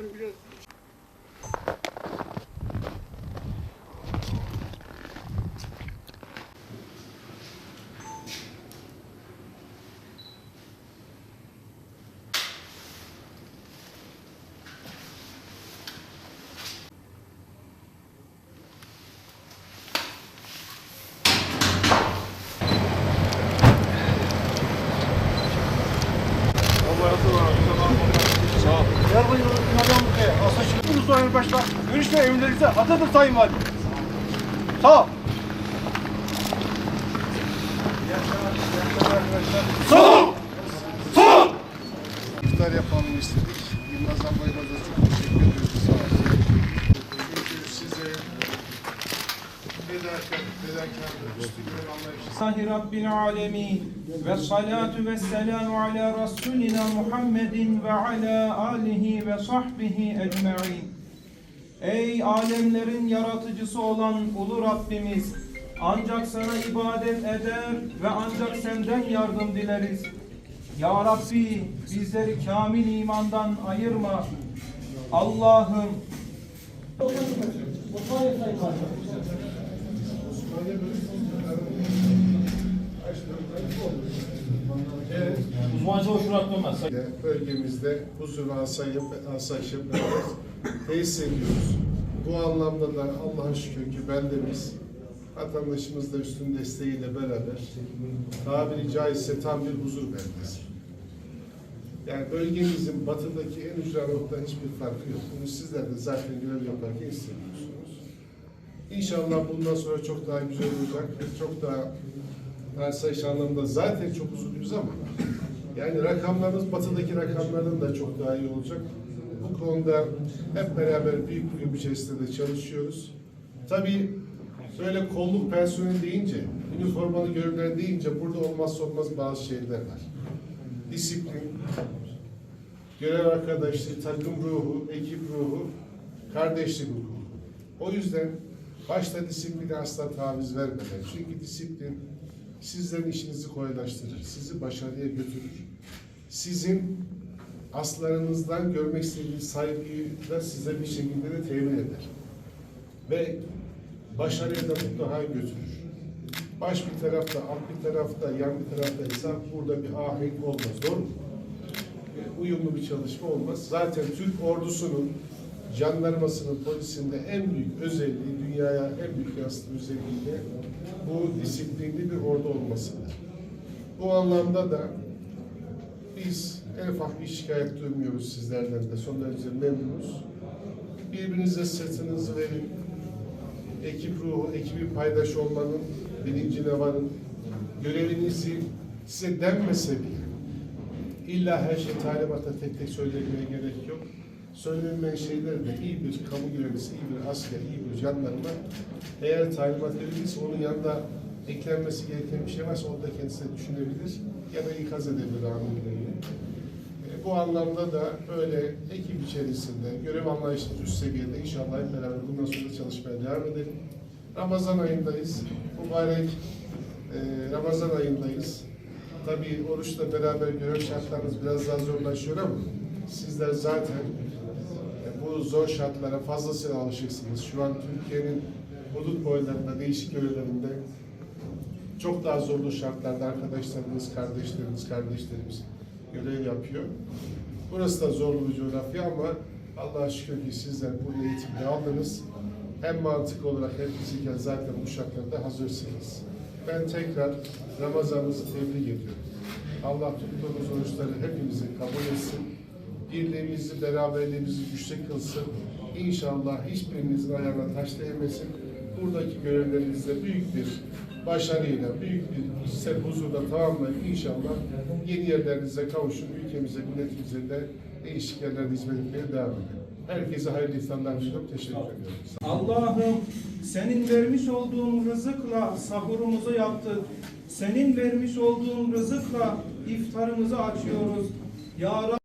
كانوا görüş ve emirlerinize hazırdır Sayın Valim. Sağ ol. Sol! Sol! İftar yapalım istedik. Yılmaz ablayla da çok Sahi Rabbil Alemin ve salatu ve selamu ala Resulina Muhammedin ve ala alihi ve sahbihi ecma'in. Ey alemlerin yaratıcısı olan Ulu Rabbimiz, ancak sana ibadet eder ve ancak senden yardım dileriz. Ya Rabbi bizleri kamil imandan ayırma. Allah'ım. Uzmanca hoşuna atmamaz. ile bölgemizde huzur asayı, asayişe beraber tesis ediyoruz. Bu anlamda da Allah'a şükür ki beldemiz vatandaşımız da üstün desteğiyle beraber tabiri caizse tam bir huzur beldesi. Yani bölgemizin batıdaki en ücra noktadan hiçbir farkı yok. Bunu sizler de zaten görev yaparken hissediyorsunuz. İnşallah bundan sonra çok daha güzel olacak. Çok daha Ersayiş anlamında zaten çok huzurluyuz ama yani rakamlarımız batıdaki rakamlardan da çok daha iyi olacak. Bu konuda hep beraber büyük bir içerisinde de çalışıyoruz. Tabii böyle kolluk personeli deyince, üniformalı görevler deyince burada olmazsa olmaz bazı şeyler var. Disiplin, görev arkadaşlığı, takım ruhu, ekip ruhu, kardeşlik ruhu. O yüzden başta disipline asla taviz vermeden. Çünkü disiplin sizlerin işinizi kolaylaştırır, sizi başarıya götürür. Sizin aslarınızdan görmek istediğiniz saygıyı da size bir şekilde de temin eder. Ve başarıya da mutlaka götürür. Baş bir tarafta, alt bir tarafta, yan bir tarafta ise burada bir ahenk olmaz. Doğru mu? E, uyumlu bir çalışma olmaz. Zaten Türk ordusunun, jandarmasının, polisinde en büyük özelliği, dünyaya en büyük yansıtı özelliği bu disiplinli bir ordu olmasıdır. Bu anlamda da biz en ufak bir şikayet duymuyoruz sizlerden de son derece memnunuz. Birbirinize sırtınızı verin. Ekip ruhu, ekibin paydaş olmanın bilincine varın. Görevinizi size denmese bile İlla her şey talimata tek tek söylemeye gerek yok. Söylenmeyen şeyler de iyi bir kamu görevlisi, iyi bir asker, iyi bir jandarma eğer talimat verilirse onun yanında eklenmesi gereken bir şey varsa onu da kendisi düşünebilir ya da ikaz edebilir amirlerini. E, bu anlamda da böyle ekip içerisinde görev anlayışımız üst seviyede inşallah hep beraber bundan sonra çalışmaya devam edelim. Ramazan ayındayız. Mübarek e, Ramazan ayındayız. Tabii oruçla beraber görev şartlarınız biraz daha zorlaşıyor ama sizler zaten bu zor şartlara fazlasıyla alışıksınız. Şu an Türkiye'nin hudut boylarında, değişik yörelerinde çok daha zorlu şartlarda arkadaşlarımız, kardeşlerimiz, kardeşlerimiz görev yapıyor. Burası da zorlu bir coğrafya ama Allah'a şükür ki sizler bu eğitimde aldınız. Hem mantık olarak hem fiziken zaten bu şartlarda hazırsınız. Ben tekrar Ramazanınızı tebrik ediyorum. Allah tuttuğumuz oruçları hepimizi kabul etsin. Birliğimizi, beraberliğimizi güçlü kılsın. İnşallah hiçbirinizin ayağına taş değmesin. Buradaki görevlerinizde büyük bir başarıyla, büyük bir içsel huzurla tamamlayıp inşallah yeni yerlerinize kavuşun. Ülkemize, milletimize de değişik yerlerde hizmet etmeye devam edin. Herkese hayırlı iftarlar diliyorum. Teşekkür ediyorum. Allah'ım senin vermiş olduğun rızıkla sahurumuzu yaptık. Senin vermiş olduğun rızıkla iftarımızı açıyoruz. Ya Rabbi